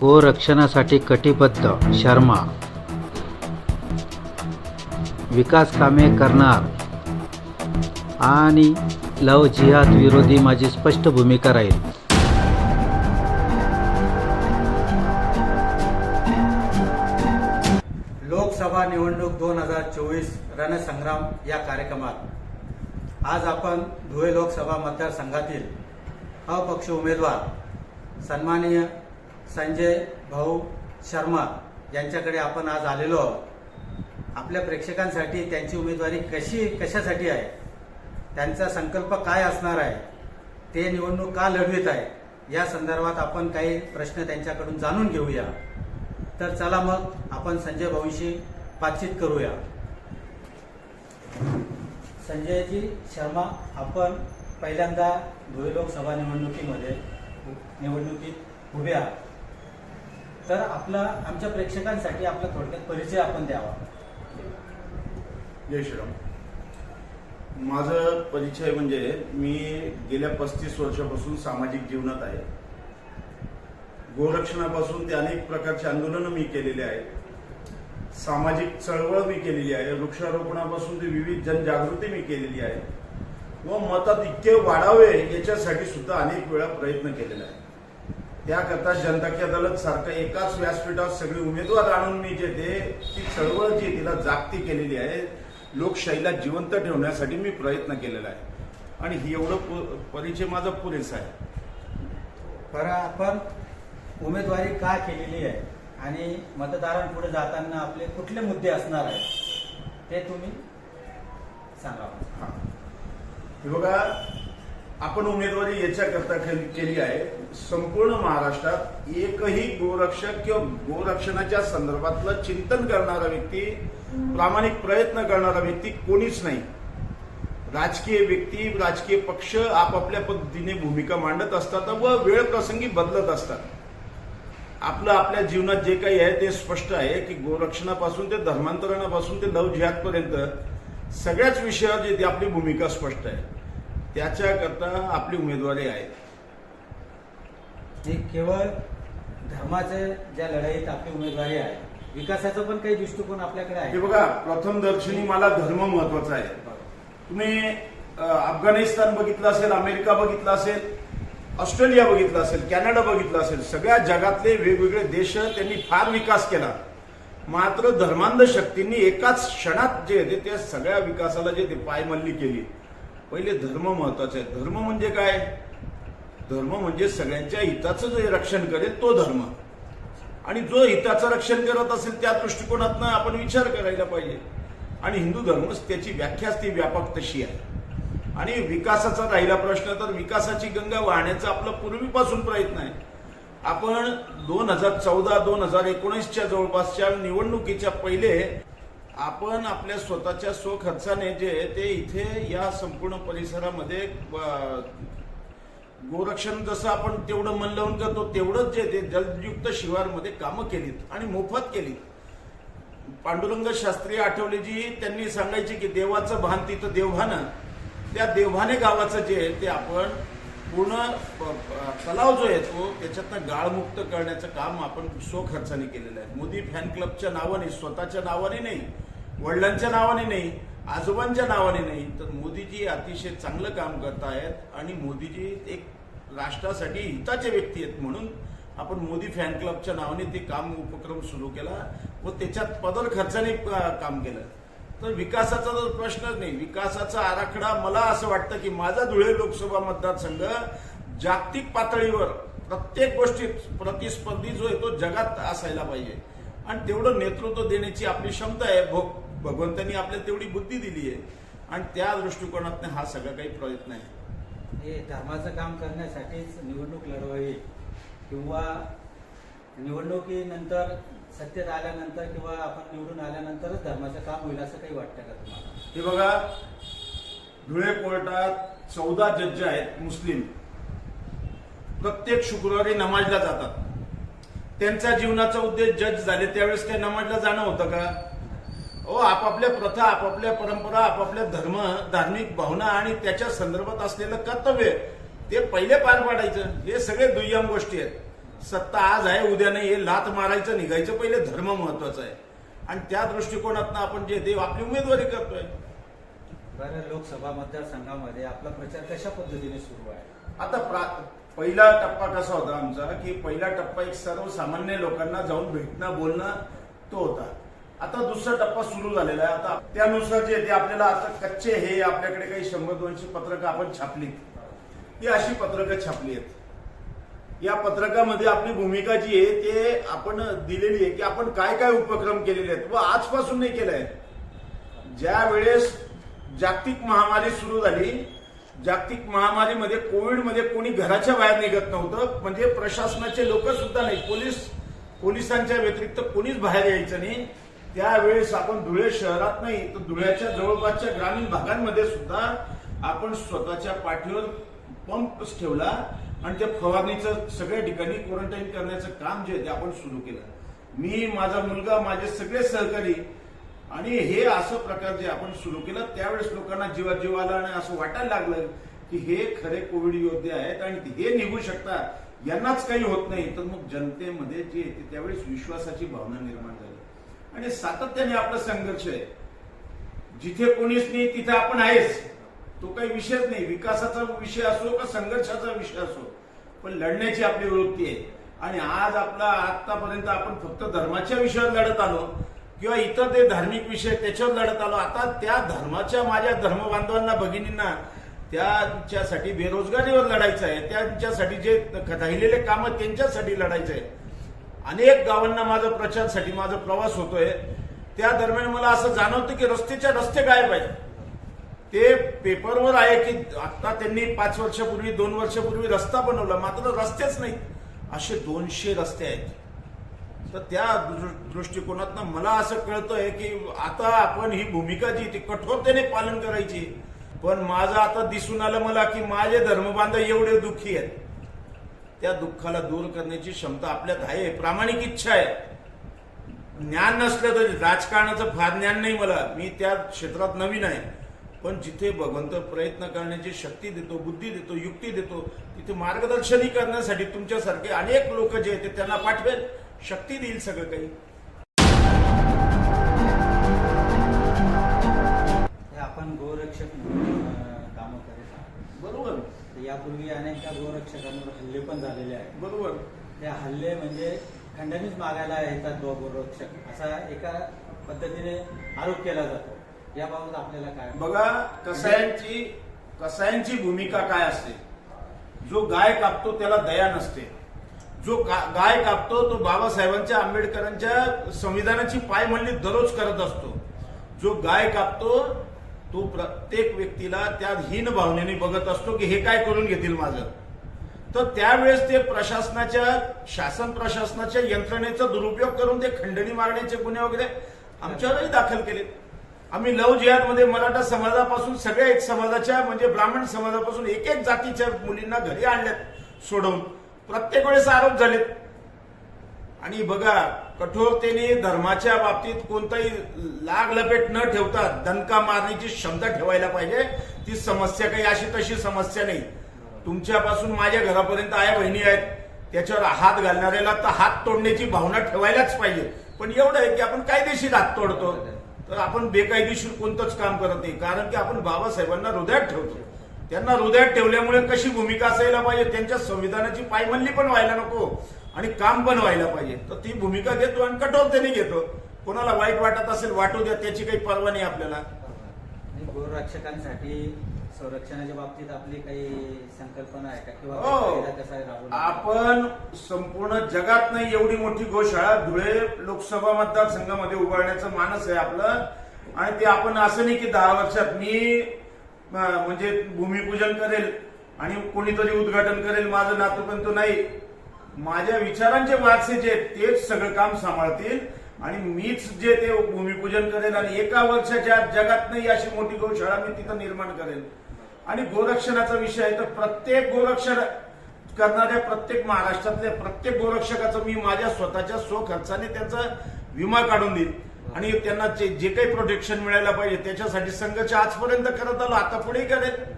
गोरक्षणासाठी कटिबद्ध. शर्मा. विकास कामे करणार. आणि लव जिहाद विरोधी माझी स्पष्ट भूमिका राहील. लोकसभा निवडणूक दोन हजार चोवीस रणसंग्राम या कार्यक्रमात. आज आपण धुळे लोकसभा मतदारसंघातील अपक्ष उमेदवार सन्माननीय संजय भाऊ शर्मा यांच्याकडे आपण आज आलेलो आहोत. आपल्या प्रेक्षकांसाठी त्यांची उमेदवारी कशी कशासाठी आहे? त्यांचा संकल्प काय असणार आहे? ते निवडणूक का लढवित आहे? या संदर्भात आपण काही प्रश्न त्यांच्याकडून जाणून घेऊया. तर चला मग आपण संजय भाऊंशी बातचीत करूया. संजयजी शर्मा आपण पहिल्यांदा धुळे लोकसभा निवडणुकीमध्ये निवडणुकीत उभे आहात. तर आपला आमच्या प्रेक्षकांसाठी आपला थोडक्यात परिचय आपण द्यावा. जय श्रीराम. माझं परिचय म्हणजे मी गेल्या पस्तीस वर्षापासून सामाजिक जीवनात आहे. गोरक्षणापासून ते अनेक प्रकारचे आंदोलनं मी केलेले आहेत. सामाजिक चळवळ मी केलेली आहे. वृक्षारोपणापासून ते विविध जनजागृती मी केलेली आहे. व मतात इतके वाढावे याच्यासाठी सुद्धा अनेक वेळा प्रयत्न केलेला आहे त्याकरता जनता की अदालत सारखं एकाच व्यासपीठावर सगळे उमेदवार आणून मी जे ते ती चळवळ जी तिला जागती केलेली आहे लोकशाहीला जिवंत ठेवण्यासाठी मी प्रयत्न केलेला आहे. आणि ही एवढं परिचय माझा पुरेसा आहे. बरं आपण उमेदवारी का केलेली आहे? आणि मतदारांपुढे जाताना आपले कुठले मुद्दे असणार आहेत? ते तुम्ही सांगा. हा. हे बघा आपण उमेदवारी याच्याकरता केली केली आहे. संपूर्ण महाराष्ट्रात एकही गोरक्षक किंवा गोरक्षणाच्या संदर्भातलं चिंतन करणारा व्यक्ती प्रामाणिक प्रयत्न करणारा व्यक्ती कोणीच नाही. राजकीय व्यक्ती राजकीय पक्ष आपापल्या पद्धतीने भूमिका मांडत असतात व वेळ प्रसंगी बदलत असतात. आपलं आपल्या जीवनात जे काही आहे ते स्पष्ट आहे की गोरक्षणापासून ते धर्मांतरणापासून ते लव जिहादपर्यंत सगळ्याच विषयावर जे ती आपली भूमिका स्पष्ट आहे. त्याच्याकरता आपली उमेदवारी आहे. हे केवळ धर्माचे ज्या लढाईत आपली उमेदवारी आहे विकासाचा पण काही दृष्टिकोन आपल्याकडे हे आहे बघा प्रथम दर्शनी मला धर्म महत्त्वाचा आहे. तुम्ही अफगाणिस्तान बघितलं असेल अमेरिका बघितला असेल ऑस्ट्रेलिया बघितलं असेल कॅनडा बघितलं असेल सगळ्या जगातले वेगवेगळे देश त्यांनी फार विकास केला. मात्र धर्मांध शक्तींनी एकाच क्षणात जे आहे ते सगळ्या विकासाला जे ते पायमल्ली केली. पहिले धर्म महत्त्वाचा आहे. धर्म म्हणजे काय? धर्म म्हणजे सगळ्यांच्या हिताचं जे रक्षण करेल तो धर्म. आणि जो हिताचं रक्षण करत असेल त्या दृष्टिकोनातनं आपण विचार करायला पाहिजे. आणि हिंदू धर्म त्याची व्याख्याच ती व्यापक तशी आहे. आणि विकासाचा राहिला प्रश्न तर विकासाची गंगा वाहण्याचा आपला पूर्वीपासून प्रयत्न आहे. आपण दोन हजार चौदा दोन हजार एकोणीसच्या जवळपासच्या निवडणुकीच्या पहिले आपण आपल्या स्वतःच्या स्वखर्चाने जे ते इथे या संपूर्ण परिसरामध्ये गोरक्षण जसं आपण तेवढं मन लावून करतो तेवढंच जे ते जलयुक्त शिवारमध्ये कामं केलीत आणि मोफत केलीत. पांडुरंग शास्त्री आठवलेजी त्यांनी सांगायचे की देवाचं भान तिथं देवभानं त्या देवभाने गावाचं जे आहे ते आपण पूर्ण तलाव जो आहे तो त्याच्यातनं गाळमुक्त करण्याचं काम आपण स्वखर्चाने केलेलं आहे. मोदी फॅन क्लबच्या नावाने स्वतःच्या नावाने नाही वडिलांच्या नावाने नाही आजोबांच्या नावाने नाही तर मोदीजी अतिशय चांगलं काम करतायत आणि मोदीजी एक राष्ट्रासाठी हिताचे व्यक्ती आहेत म्हणून आपण मोदी फॅन क्लबच्या नावाने ते काम उपक्रम सुरू केला व त्याच्यात पदर खर्चाने काम केलं. तर विकासाचा तर प्रश्नच नाही. विकासाचा आराखडा मला असं वाटतं की माझा धुळे लोकसभा मतदारसंघ जागतिक पातळीवर प्रत्येक गोष्टीत प्रतिस्पर्धी जो आहे तो जगात असायला पाहिजे. आणि तेवढं नेतृत्व देण्याची आपली क्षमता आहे भो- भगवंतांनी आपल्याला तेवढी बुद्धी दिली आहे. आणि त्या दृष्टिकोनातून हा सगळा काही प्रयत्न आहे. हे धर्माचं काम करण्यासाठीच निवडणूक लढवावी. किंवा निवडणुकीनंतर सत्तेत आल्यानंतर किंवा आपण निवडून आल्यानंतरच धर्माचं काम होईल असं काही वाटतं का तुम्हाला? हे बघा धुळे कोर्टात चौदा जज आहेत मुस्लिम. प्रत्येक शुक्रवारी नमाजला जातात. त्यांचा जीवनाचा उद्देश जज झाले त्यावेळेस काय नमाजला जाणं होतं का? हो आपापल्या प्रथा आपापल्या परंपरा आपापल्या धर्म धार्मिक भावना आणि त्याच्या संदर्भात असलेलं कर्तव्य ते पहिले पार पाडायचं. हे सगळे दुय्यम गोष्टी आहेत. सत्ता आज आहे उद्या नाही. हे लात मारायचं निघायचं पहिले धर्म महत्त्वाचा आहे. आणि त्या दृष्टिकोनातनं आपण जे देव आपली उमेदवारी करतोय. बरं लोकसभा मतदारसंघामध्ये आपला प्रचार कशा पद्धतीने सुरू आहे? आता प्रा- पहिला टप्पा कसा होता आमचा? की पहिला टप्पा एक सर्वसामान्य लोकांना जाऊन भेटणं बोलणं तो होता. आता दुसरा टप्पा सुरू झालेला आहे. आता त्यानुसार जे ते आपल्याला आता कच्चे हे आपल्याकडे काही शंभर दोनशे पत्रकं आपण छापलीत. ती अशी पत्रकं छापली आहेत. या पत्रकामध्ये आपली भूमिका जी आहे ते आपण दिलेली आहे की आपण काय काय उपक्रम केलेले आहेत व आजपासून नाही केलंय. ज्या वेळेस जागतिक महामारी सुरू झाली जागतिक महामारीमध्ये कोविडमध्ये कोणी घराच्या बाहेर निघत नव्हतं म्हणजे प्रशासनाचे लोक सुद्धा नाही. पोलीस पोलिसांच्या व्यतिरिक्त कोणीच बाहेर यायचं नाही. त्यावेळेस आपण धुळे शहरात नाही तर धुळ्याच्या जवळपासच्या ग्रामीण भागांमध्ये सुद्धा आपण स्वतःच्या पाठीवर पंप ठेवला आणि त्या फवारणीचं सगळ्या ठिकाणी क्वारंटाईन करण्याचं काम जे ते आपण सुरू केलं. मी माझा मुलगा माझे सगळे सहकारी आणि हे असं प्रकार जे आपण सुरू केलं त्यावेळेस लोकांना जीवा जीव आला आणि असं वाटायला लागलं की हे खरे कोविड योद्धे आहेत आणि हे निघू शकतात यांनाच काही होत नाही. तर मग जनतेमध्ये जे त्यावेळेस विश्वासाची भावना निर्माण झाली. आणि सातत्याने आपला संघर्ष आहे. जिथे कोणीच नाही तिथे आपण आहेच. तो काही विषयच नाही. विकासाचा विषय असो का संघर्षाचा विषय असो पण लढण्याची आपली वृत्ती आहे. आणि आज आपला आतापर्यंत आपण फक्त धर्माच्या विषयावर लढत आलो किंवा इतर ते धार्मिक विषय त्याच्यावर लढत आलो आता त्या धर्माच्या माझ्या धर्मबांधवांना भगिनींना त्यांच्यासाठी बेरोजगारीवर लढायचं आहे. त्यांच्यासाठी जे राहिलेले कामं त्यांच्यासाठी लढायचं आहे. अनेक गावांना माझा प्रचारसाठी माझा प्रवास होतोय. त्या दरम्यान मला असं जाणवतं की रस्त्याच्या रस्ते गायब आहेत. ते पेपरवर आहे की आता त्यांनी पाच वर्षापूर्वी दोन वर्षापूर्वी रस्ता बनवला. मात्र रस्तेच नाहीत. असे दोनशे रस्ते आहेत. तर त्या दृ- दृष्टिकोनातनं मला असं कळतंय की आता आपण ही भूमिका जी ती कठोरतेने पालन करायची. पण माझं आता दिसून आलं मला की माझे धर्मबांधव एवढे दुःखी आहेत. त्या दुःखाला दूर करण्याची क्षमता आपल्यात आहे प्रामाणिक इच्छा आहे. ज्ञान नसलं तरी राजकारणाचं फार ज्ञान नाही मला. मी त्या क्षेत्रात नवीन आहे. पण जिथे भगवंत प्रयत्न करण्याची शक्ती देतो बुद्धी देतो युक्ती देतो तिथे मार्गदर्शनही करण्यासाठी तुमच्यासारखे अनेक लोक जे आहेत ते त्यांना पाठवेल. शक्ती देईल सगळं काही. हे आपण गोरक्षक यापूर्वी अनेक गोरक्षकांवर हल्ले पण झालेले आहेत. बरोबर. ते हल्ले म्हणजे खंडणीच मागायला येतात दो गोरक्षक. असा एका पद्धतीने आरोप केला जातो. याबाबत आपल्याला काय बघा कसायांची कसायांची भूमिका काय असते? जो गाय कापतो त्याला दया नसते. जो गा- गाय कापतो तो बाबासाहेबांच्या आंबेडकरांच्या संविधानाची पायमल्ली दररोज करत असतो. जो गाय कापतो तो प्रत्येक व्यक्तीला त्या हीन भावनेने बघत असतो की हे काय करून घेतील माझं. तर त्यावेळेस ते प्रशासनाच्या शासन प्रशासनाच्या यंत्रणेचा दुरुपयोग करून ते खंडणी मारण्याचे गुन्हे वगैरे आमच्यावरही दाखल केलेत आम्ही लव जिहादमध्ये मराठा समाजापासून सगळ्या एक समाजाच्या म्हणजे ब्राह्मण समाजापासून एक एक जातीच्या मुलींना घरी आणल्यात सोडवून. प्रत्येक वेळेस आरोप झालेत. आणि बघा कठोरतेने धर्माच्या बाबतीत कोणताही लाग लपेट न ठेवता दणका मारण्याची क्षमता ठेवायला पाहिजे. ती समस्या काही अशी तशी समस्या नाही. तुमच्यापासून माझ्या घरापर्यंत आया बहिणी आहेत. त्याच्यावर हात घालणाऱ्याला तर हात तोडण्याची भावना ठेवायलाच पाहिजे. पण एवढं आहे की आपण कायदेशीर हात तोडतो. तर आपण बेकायदेशीर कोणतंच काम करत नाही. कारण की आपण बाबासाहेबांना हृदयात ठेवतो. त्यांना हृदयात ठेवल्यामुळे कशी भूमिका असायला पाहिजे? त्यांच्या संविधानाची पायमल्ली पण व्हायला नको. आणि काम पण व्हायला पाहिजे. तर ती भूमिका घेतो आणि कठोरतेने घेतो. कोणाला वाईट वाटत असेल वाटू द्या त्याची काही पर्वा नाही आपल्याला. गोरक्षकांसाठी संरक्षणाच्या बाबतीत आपली काही संकल्पना आहे का? किंवा हो. आपण संपूर्ण जगात नाही एवढी मोठी गोशाळा धुळे लोकसभा मतदारसंघामध्ये उभारण्याचं मानस आहे आपलं. आणि ते आपण असं नाही की दहा वर्षात मी म्हणजे भूमिपूजन करेल आणि कोणीतरी उद्घाटन करेल माझं नातूपंत नाही. माझ्या विचारांचे वारसे जे आहेत तेच सगळं काम सांभाळतील. आणि मीच जे ते भूमिपूजन करेल आणि एका वर्षाच्या जगात नाही अशी मोठी गोशाळा मी तिथं निर्माण करेल. आणि गोरक्षणाचा विषय आहे तर प्रत्येक गोरक्षण करणाऱ्या प्रत्येक महाराष्ट्रातल्या प्रत्येक गोरक्षकाचं मी माझ्या स्वतःच्या स्वखर्चाने त्यांचा विमा काढून देईल आणि त्यांना जे जे काही प्रोटेक्शन मिळायला पाहिजे त्याच्यासाठी संघ आजपर्यंत करत आलो आता पुढे करेल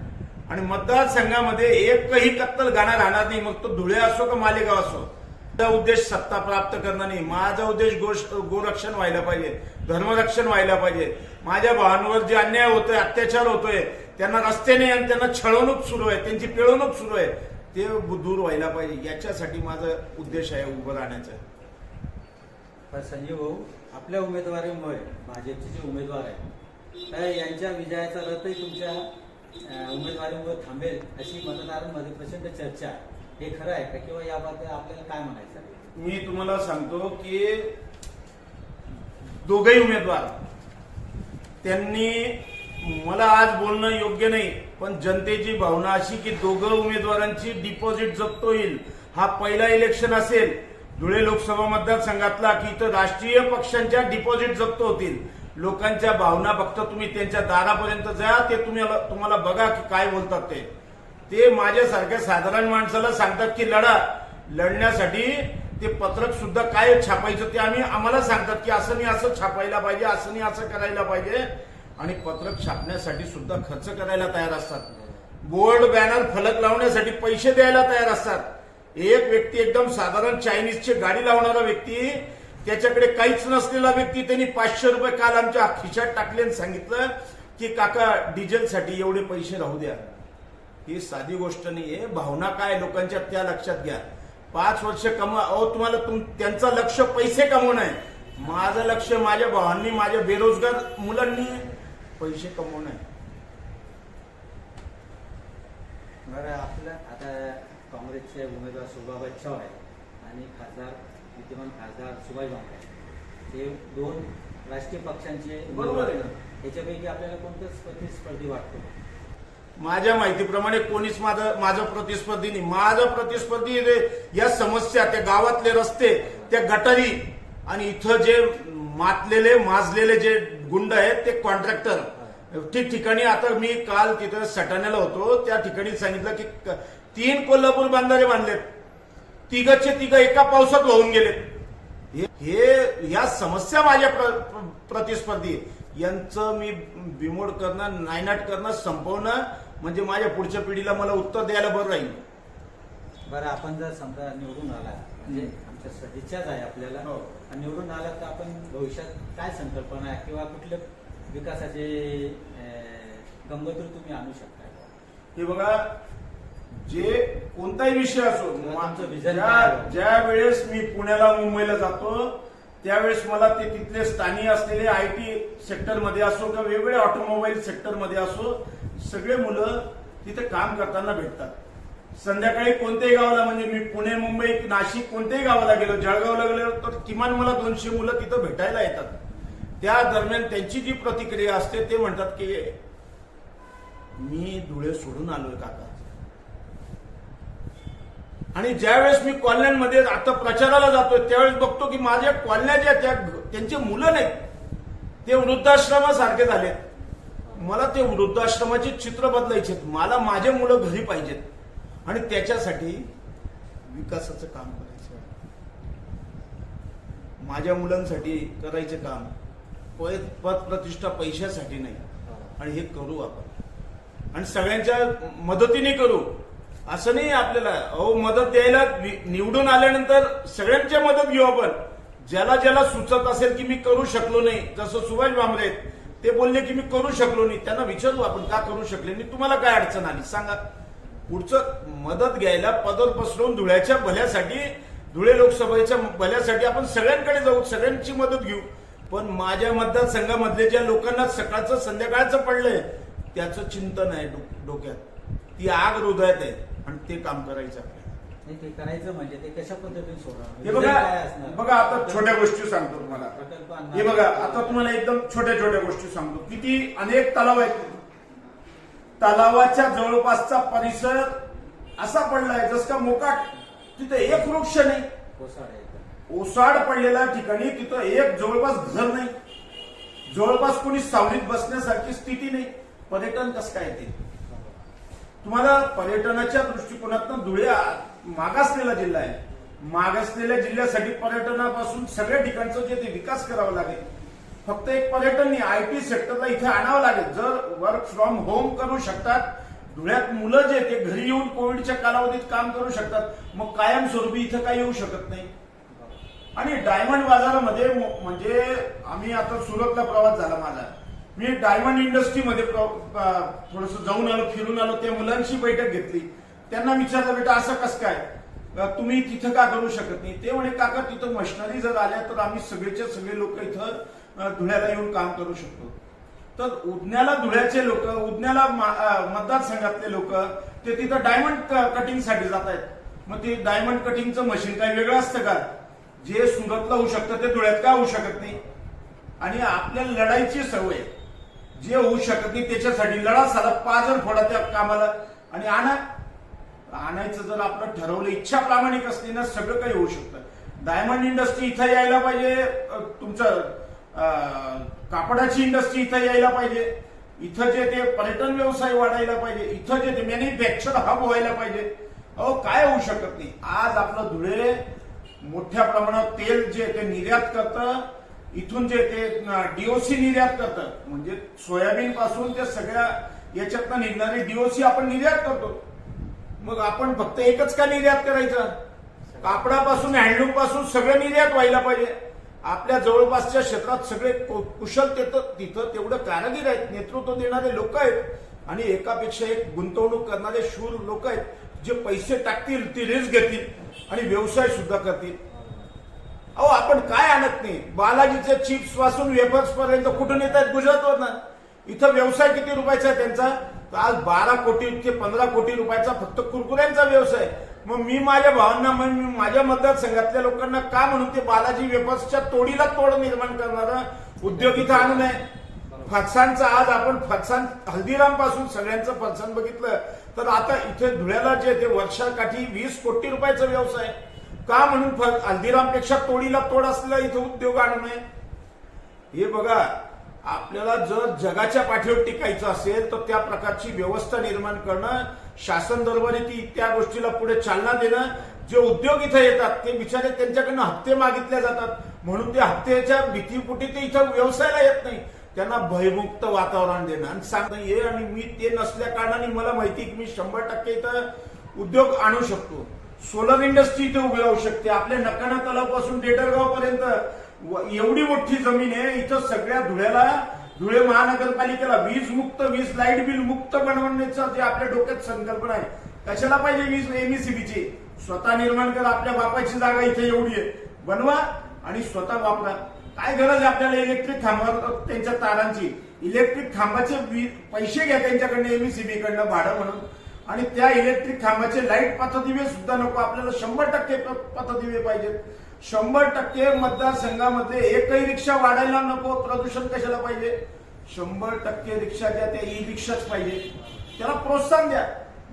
आणि मतदारसंघामध्ये एकही कत्तल गाणं राहणार नाही. मग तो धुळे असो का मालेगाव असो? माझा उद्देश सत्ता प्राप्त करणं नाही. माझा उद्देश गोरक्षण व्हायला पाहिजे. धर्मरक्षण व्हायला पाहिजे. माझ्या भावांवर जे अन्याय होतोय अत्याचार होतोय त्यांना रस्ते नाही आणि त्यांना छळवणूक सुरू आहे. त्यांची पिळवणूक सुरू आहे. ते दूर व्हायला पाहिजे. याच्यासाठी माझा उद्देश आहे उभं राहण्याचा. संजीव भाऊ आपल्या उमेदवारीमुळे भाजपचे जे उमेदवार आहेत यांच्या विजयाचा रथही तुमच्या उमेदवारीमुळे थांबेल अशी मतदारांमध्ये प्रचंड चर्चा आहे हे खरं आहे का? किंवा याबद्दल आपल्याला काय म्हणायचं? आहे? मी तुम्हाला सांगतो की दोघही उमेदवार त्यांनी मला आज बोलणं योग्य नाही पण जनतेची भावना अशी की दोघं उमेदवारांची डिपॉझिट जप्त होईल. हा पहिला इलेक्शन असेल. धुळे लोकसभा मतदारसंघातला की इथं राष्ट्रीय पक्षांच्या डिपॉझिट जप्त होतील. लोकांच्या भावना फक्त तुम्ही त्यांच्या दारापर्यंत जा ते तुम्ही तुम्हाला बघा की काय बोलतात ते. ते माझ्यासारख्या साधारण माणसाला सांगतात की लढा. लढण्यासाठी ते पत्रक सुद्धा काय छापायचं ते आम्ही आम्हाला सांगतात की असं नाही असं छापायला पाहिजे असं नाही असं करायला पाहिजे. आणि पत्रक छापण्यासाठी सुद्धा खर्च करायला तयार असतात. बोर्ड बॅनर फलक लावण्यासाठी पैसे द्यायला तयार असतात. एक व्यक्ती एकदम साधारण चायनीजची गाडी लावणारा व्यक्ती त्याच्याकडे काहीच नसलेला व्यक्ती त्यांनी पाचशे रुपये काल आमच्या खिशात टाकले आणि सांगितलं की काका डिझेलसाठी एवढे पैसे राहू द्या. ही साधी गोष्ट नाहीये. भावना काय लोकांच्या त्या लक्षात घ्या. पाच वर्ष कमा अहो तुम्हाला तुम त्यांचं लक्ष पैसे कमवणं आहे. माझं लक्ष माझ्या भावांनी माझ्या बेरोजगार मुलांनी पैसे कमवणं आहे. बरं आपलं आता काँग्रेसचे उमेदवार सुभाबाई चव्हाण आणि खासदार विद्यमान खासदार सुभाष भामरे. हे दोन राष्ट्रीय पक्षांचे बरोबर आहे. याच्यापैकी आपल्याला कोणतं प्रतिस्पर्धी वाटतो? माझ्या माहितीप्रमाणे कोणीच माझं माझं प्रतिस्पर्धी नाही. माझं प्रतिस्पर्धी या समस्या त्या गावातले रस्ते त्या गटारी आणि इथं जे मातलेले माजलेले जे गुंड आहेत ते कॉन्ट्रॅक्टर ठिकठिकाणी आता मी काल तिथं सटाण्याला होतो. त्या ठिकाणी सांगितलं की क- तीन कोल्हापूर बांधारे बांधलेत. तिघचे तिघ एका पावसात वाहून गेलेत हे- या समस्या माझ्या प्र- प्र- प्रतिस्पर्धी. यांचं मी बिमोड करणं नायनाट करणं संपवणं म्हणजे माझ्या पुढच्या पिढीला मला उत्तर द्यायला बरं राहील बरं आपण जर समजा निवडून आला म्हणजे आमच्या सदिच्छाच आहे आपल्याला हो. आणि निवडून आला तर आपण भविष्यात काय संकल्पना आहे किंवा कुठले विकासाचे गंगोत्री तुम्ही आणू शकता हे बघा जे कोणताही विषय असो? ज्या वेळेस मी पुण्याला मुंबईला जातो त्यावेळेस मला ते तिथले स्थानिक असलेले आय टी सेक्टरमध्ये असो किंवा वेगवेगळ्या ऑटोमोबाईल सेक्टरमध्ये असो सगळे मुलं तिथे काम करताना भेटतात. संध्याकाळी कोणत्याही गावाला म्हणजे मी पुणे मुंबई नाशिक कोणत्याही गावाला गेलो जळगावला गेलो तर किमान मला दोनशे मुलं तिथं भेटायला येतात. त्या दरम्यान त्यांची जी प्रतिक्रिया असते ते म्हणतात की मी धुळे सोडून आलोय काका. आणि ज्यावेळेस मी कॉलन्यांमध्ये आता प्रचाराला जातोय त्यावेळेस बघतो की माझ्या कॉलन्या ज्या त्या त्यांची मुलं नाहीत ते वृद्धाश्रमासारखे झालेत. मला ते वृद्धाश्रमाचे चित्र बदलायचे मला माझे मुलं घरी पाहिजेत. आणि त्याच्यासाठी विकासाचं काम करायचं माझ्या मुलांसाठी करायचं काम. पद पद प्रतिष्ठा पैशासाठी नाही. आणि हे करू आपण. आणि सगळ्यांच्या मदतीने करू. असं नाही आपल्याला अहो मदत द्यायला निवडून आल्यानंतर सगळ्यांच्या मदत घेऊ आपण. ज्याला ज्याला सुचत असेल की मी करू शकलो नाही जसं सुभाष भामरे ते बोलले की मी करू शकलो नाही त्यांना विचारू आपण का करू शकले नाही तुम्हाला काय अडचण आली? सांगा. पुढचं मदत घ्यायला पदर पसरवून धुळ्याच्या भल्यासाठी धुळे लोकसभेच्या भल्यासाठी आपण सगळ्यांकडे जाऊ सगळ्यांची मदत घेऊ. पण माझ्या मतदारसंघामधले ज्या लोकांना सकाळचं संध्याकाळचं पडलंय त्याचं चिंतन आहे डोक्यात. ती आग हृदयात आहे. आणि ते काम करायचं आपल्याला. ते करायचं म्हणजे ते कशा पद्धतीने हे सोडा बघा बघा आता छोट्या गोष्टी सांगतो तुम्हाला. हे बघा आता तुम्हाला एकदम छोट्या छोट्या गोष्टी सांगतो. किती अनेक तलाव आहेत. तलावाच्या जवळपासचा परिसर असा पडलाय जस का मोकाट. तिथे एक वृक्ष नाही. ओसाड पडलेल्या ठिकाणी तिथं एक जवळपास घर नाही. जवळपास कोणी सावलीत बसण्यासारखी स्थिती नाही. पर्यटन कसं काय ते? तुम्हाला पर्यटनाच्या दृष्टिकोनातून धुळे मागासलेला जिल्हा आहे. मागासलेल्या जिल्ह्यासाठी पर्यटनापासून सगळ्या ठिकाणचं जे ते विकास करावा लागेल. फक्त एक पर्यटन नाही आय टी सेक्टरला इथे आणावं लागेल. जर वर्क फ्रॉम होम करू शकतात धुळ्यात मुलं जे ते घरी येऊन कोविडच्या कालावधीत काम करू शकतात. मग कायमस्वरूपी इथं काही येऊ शकत नाही. आणि डायमंड बाजारामध्ये म्हणजे आम्ही आता सुरतला प्रवास झाला माझा. मी डायमंड इंडस्ट्रीमध्ये थोडस जाऊन आलो फिरून आलो त्या मुलांशी बैठक घेतली. त्यांना विचारलं बेटा असं कसं काय? तुम्ही तिथं का करू शकत नाही? ते म्हणे काका तिथं मशिनरी जर आल्या तर आम्ही सगळेचे सगळे लोक इथं धुळ्याला येऊन काम करू शकतो. तर उदण्याला धुळ्याचे लोक उदण्याला मा- मतदारसंघातले लोक ते तिथं डायमंड कटिंगसाठी जात आहेत मग ते डायमंड कटिंगचं मशीन काही वेगळं असतं का? जे सुरतला होऊ शकतं ते धुळ्यात का होऊ शकत नाही? आणि आपल्याला लढाईची सवय आहे. जे होऊ शकत नाही त्याच्यासाठी लढा साधा पाच जण फोडा त्या कामाला. आणि आणा आणायचं जर आपलं ठरवलं इच्छा प्रामाणिक असली ना सगळं काही होऊ शकतं. डायमंड इंडस्ट्री इथं यायला पाहिजे तुमचं कापडाची इंडस्ट्री इथं यायला पाहिजे. इथं जे ते पर्यटन व्यवसाय वाढायला पाहिजे इथं जे ते मॅन्युफॅक्चर हब व्हायला पाहिजे. अहो काय होऊ शकत नाही. आज आपलं धुळे मोठ्या प्रमाणात तेल जे ते निर्यात करतं इथून जे ते डीओसी निर्यात करतात. म्हणजे सोयाबीन पासून ते सगळ्या याच्यातनं निघणारे डीओसी आपण निर्यात करतो. मग आपण फक्त एकच का निर्यात करायचा? कापडापासून हँडलूमपासून सगळं निर्यात व्हायला पाहिजे. आपल्या जवळपासच्या क्षेत्रात सगळे कु- कुशल तिथं तिथं तेवढं कारागीर आहेत नेतृत्व देणारे लोक आहेत. आणि एकापेक्षा एक गुंतवणूक करणारे शूर लोक आहेत जे पैसे टाकतील ते रिस्क घेतील आणि व्यवसाय सुद्धा करतील. अहो आपण काय आणत नाही? बालाजीचे चिप्सपासून वेफर्स पर्यंत कुठून येत आहेत गुजरातवर ना इथं व्यवसाय किती रुपयाचा आहे त्यांचा? तर आज बारा कोटी ते पंधरा कोटी रुपयाचा फक्त कुरकुऱ्यांचा व्यवसाय. मग मी माझ्या भावांना मग मी माझ्या मतदारसंघातल्या लोकांना का म्हणून ते बालाजी वेफर्सच्या तोडीला तोड निर्माण करणारा उद्योग इथं आणू नये. फरसांचा आज आपण फरसान हल्दीरामपासून सगळ्यांचं फरसान बघितलं. तर आता इथे धुळ्याला जे ते वर्षाकाठी वीस कोटी रुपयाचा व्यवसाय का म्हणून हल्दीरामपेक्षा तोडीला तोड असलेला इथं उद्योग आणू नये हे बघा आपल्याला जर जगाच्या पाठीवर टिकायचं असेल तर त्या प्रकारची व्यवस्था निर्माण करणं शासन दरबारी ती त्या गोष्टीला पुढे चालना देणं जे उद्योग इथं येतात ते बिचारे त्यांच्याकडनं हप्ते मागितले जातात. म्हणून ते हप्त्याच्या भीतीपुटी ते इथं व्यवसायाला येत नाही. त्यांना भयमुक्त वातावरण देणं. आणि सांगणं ये आणि मी ते नसल्या कारणाने मला माहिती की मी शंभर टक्के इथं उद्योग आणू शकतो. सोलर इंडस्ट्री इथे उभी राहू शकते. आपल्या नकाना तलावपासून डेटरगाव पर्यंत एवढी मोठी जमीन आहे. इथं सगळ्या धुळ्याला धुळे महानगरपालिकेला वीज मुक्त वीज लाइट बिल मुक्त बनवण्याचा जे आपल्या डोक्यात संकल्पना आहे कशाला पाहिजे वीज एमईसीबीची स्वतः निर्माण करा. आपल्या बापाची जागा इथे एवढी आहे. बनवा आणि स्वतः वापरा. काय गरज आपल्याला इलेक्ट्रिक खांबा त्यांच्या तारांची? इलेक्ट्रिक खांबाचे पैसे घ्या त्यांच्याकडनं एमईसीबी कडनं भाडं म्हणून. आणि त्या इलेक्ट्रिक खांबाचे लाइट पथदिवे सुद्धा नको आपल्याला शंभर टक्के पथदिवे पाहिजेत. शंभर टक्के मतदारसंघामध्ये एकही रिक्षा वाढायला नको प्रदूषण कशाला पाहिजे? शंभर टक्के रिक्षा द्या त्या ई रिक्षाच पाहिजे. त्याला प्रोत्साहन द्या.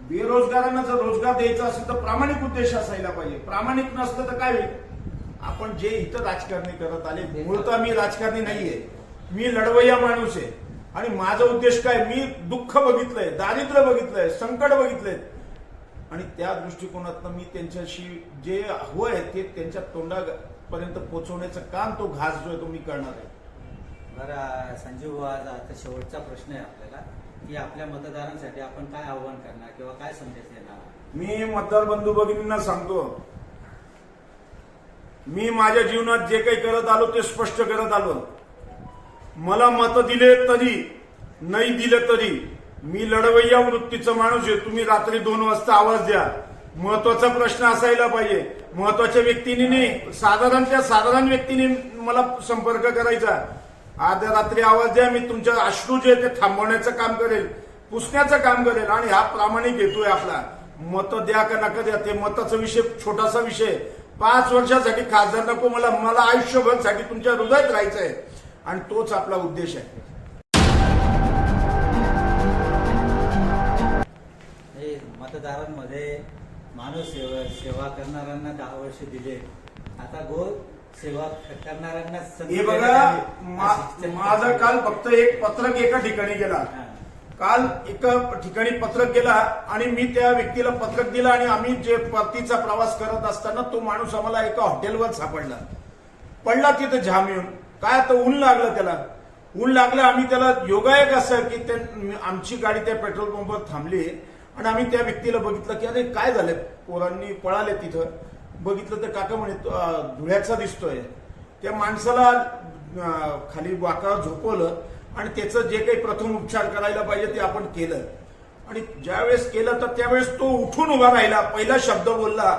बेरोजगारांना जर रोजगार द्यायचा असेल तर प्रामाणिक उद्देश असायला पाहिजे. प्रामाणिक नसतं तर काय होईल? आपण जे इथं राजकारणी करत आले मूळतः मी राजकारणी नाहीये. मी लढवय्या माणूस आहे. आणि माझा उद्देश काय? मी दुःख बघितलंय दारिद्र्य बघितलंय संकट बघितलंय. आणि त्या दृष्टिकोनातनं मी त्यांच्याशी जे हवं आहे ते त्यांच्या तोंडापर्यंत पोहोचवण्याचं काम तो घास जो आहे तो मी करणार आहे. बरं संजीव आज आता शेवटचा प्रश्न आहे आपल्याला की आपल्या मतदारांसाठी आपण काय आव्हान करणार किंवा काय संदेश देणार मी मतदार बंधू भगिनींना सांगतो मी माझ्या जीवनात जे काही करत आलो ते स्पष्ट करत आलो. मला मत दिले तरी नाही दिले तरी मी लढवय्या वृत्तीचा माणूस आहे. तुम्ही रात्री दोन वाजता आवाज द्या. महत्त्वाचा प्रश्न असायला पाहिजे. महत्त्वाच्या व्यक्तीने नाही साधारण त्या साधारण व्यक्तीने मला संपर्क करायचा. आज रात्री आवाज द्या मी तुमच्या अश्रू जे आहे ते थांबवण्याचं काम करेल पुसण्याचं काम करेल आणि हा प्रामाणिक हेतू आहे आपला. मत द्या का नका द्या ते मताचा विषय छोटासा विषय. पाच वर्षासाठी खासदार नको मला मला आयुष्यभरसाठी तुमच्या हृदयात राहायचं आहे आणि तोच आपला उद्देश आहे. हे मतदारांमध्ये माणूस सेवा सेवा करणाऱ्यांना दहा वर्ष दिले. आता गो सेवा करणाऱ्यांना हे बघा. माझं काल फक्त एक पत्रक एका ठिकाणी गेला. काल एका ठिकाणी पत्रक गेला आणि मी त्या व्यक्तीला पत्रक दिलं आणि आम्ही जे परतीचा प्रवास करत असताना तो माणूस आम्हाला एका हॉटेलवर सापडला. पडला तिथं जाम येऊन. काय आता ऊन लागलं त्याला? ऊन लागलं आम्ही त्याला योगायक असं की ते आमची गाडी त्या पेट्रोल पंपवर थांबली आणि आम्ही त्या व्यक्तीला बघितलं की अरे काय झालं? पोरांनी पळाले तिथं. बघितलं तर काका म्हणे धुळ्याचा दिसतोय. त्या माणसाला खाली वाकावर झोपवलं आणि त्याचं जे काही प्रथम उपचार करायला पाहिजे ते आपण केलं. आणि ज्यावेळेस केलं तर त्यावेळेस तो उठून उभा राहिला. पहिला शब्द बोलला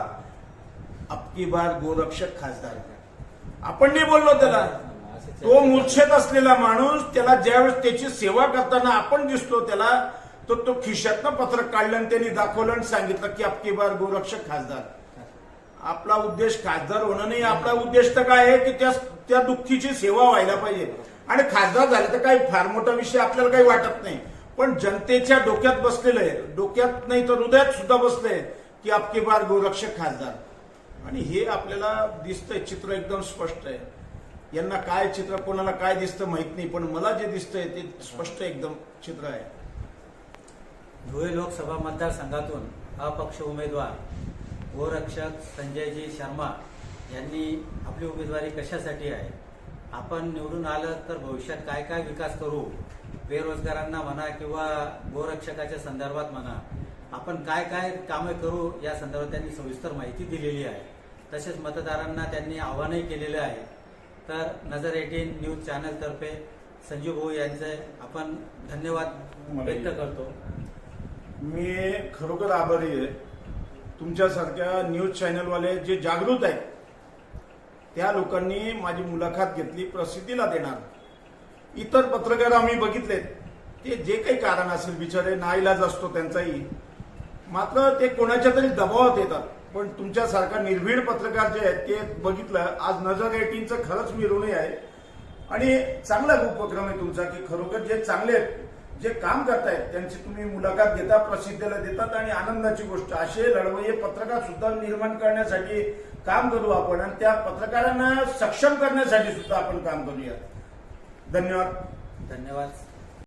अबकी बार गोरक्षक खासदार. आपण नाही बोललो त्याला. तो मूर्छेत असलेला माणूस त्याला ज्यावेळेस त्याची सेवा करताना आपण दिसतो त्याला तर तो खिशातनं पत्रक काढलं आणि त्यांनी दाखवलं आणि सांगितलं की आपकी बार गोरक्षक खासदार. आपला उद्देश खासदार होणं नाही. आपला उद्देश तर काय आहे की त्या त्या दुःखीची सेवा व्हायला पाहिजे. आणि खासदार झाले तर काही फार मोठा विषय आपल्याला काही वाटत नाही. पण जनतेच्या डोक्यात बसलेलं आहे. डोक्यात नाही तर हृदयात सुद्धा बसलंय की आपकी बार गोरक्षक खासदार. आणि हे आपल्याला दिसतंय चित्र एकदम स्पष्ट आहे. यांना काय चित्र कोणाला काय दिसतं माहीत नाही पण मला जे दिसतंय ते स्पष्ट एकदम चित्र आहे. धुळे लोकसभा मतदारसंघातून अपक्ष उमेदवार गोरक्षक संजयजी शर्मा यांनी आपली उमेदवारी कशासाठी आहे? आपण निवडून आलं तर भविष्यात काय काय विकास करू? बेरोजगारांना म्हणा किंवा गोरक्षकाच्या संदर्भात म्हणा आपण काय काय कामे करू? या संदर्भात त्यांनी सविस्तर माहिती दिलेली आहे. तसेच मतदारांना त्यांनी आवाहनही केलेलं आहे. तर नजर एटीन न्यूज चॅनलतर्फे संजीव भाऊ यांचे आपण धन्यवाद व्यक्त करतो. मी खरोखर आभारी आहे. तुमच्यासारख्या न्यूज चॅनलवाले जे जागृत आहेत त्या लोकांनी माझी मुलाखत घेतली प्रसिद्धीला देणार. इतर पत्रकार आम्ही बघितलेत ते जे काही कारण असेल बिचारे नाईलाज असतो त्यांचाही. मात्र ते कोणाच्या तरी दबावात येतात. पण तुमच्यासारखा निर्भीड पत्रकार जे आहेत ते बघितलं आज नजर एटीनचं खरंच मी आहे. आणि चांगला उपक्रम आहे तुमचा की खरोखर जे चांगले आहेत जे काम करतायत त्यांची तुम्ही मुलाखत घेता प्रसिद्धीला देतात आणि आनंदाची गोष्ट असे लढवय्ये पत्रकार सुद्धा निर्माण करण्यासाठी काम करू आपण आणि त्या पत्रकारांना सक्षम करण्यासाठी सुद्धा आपण काम करूया धन्यवाद. धन्यवाद.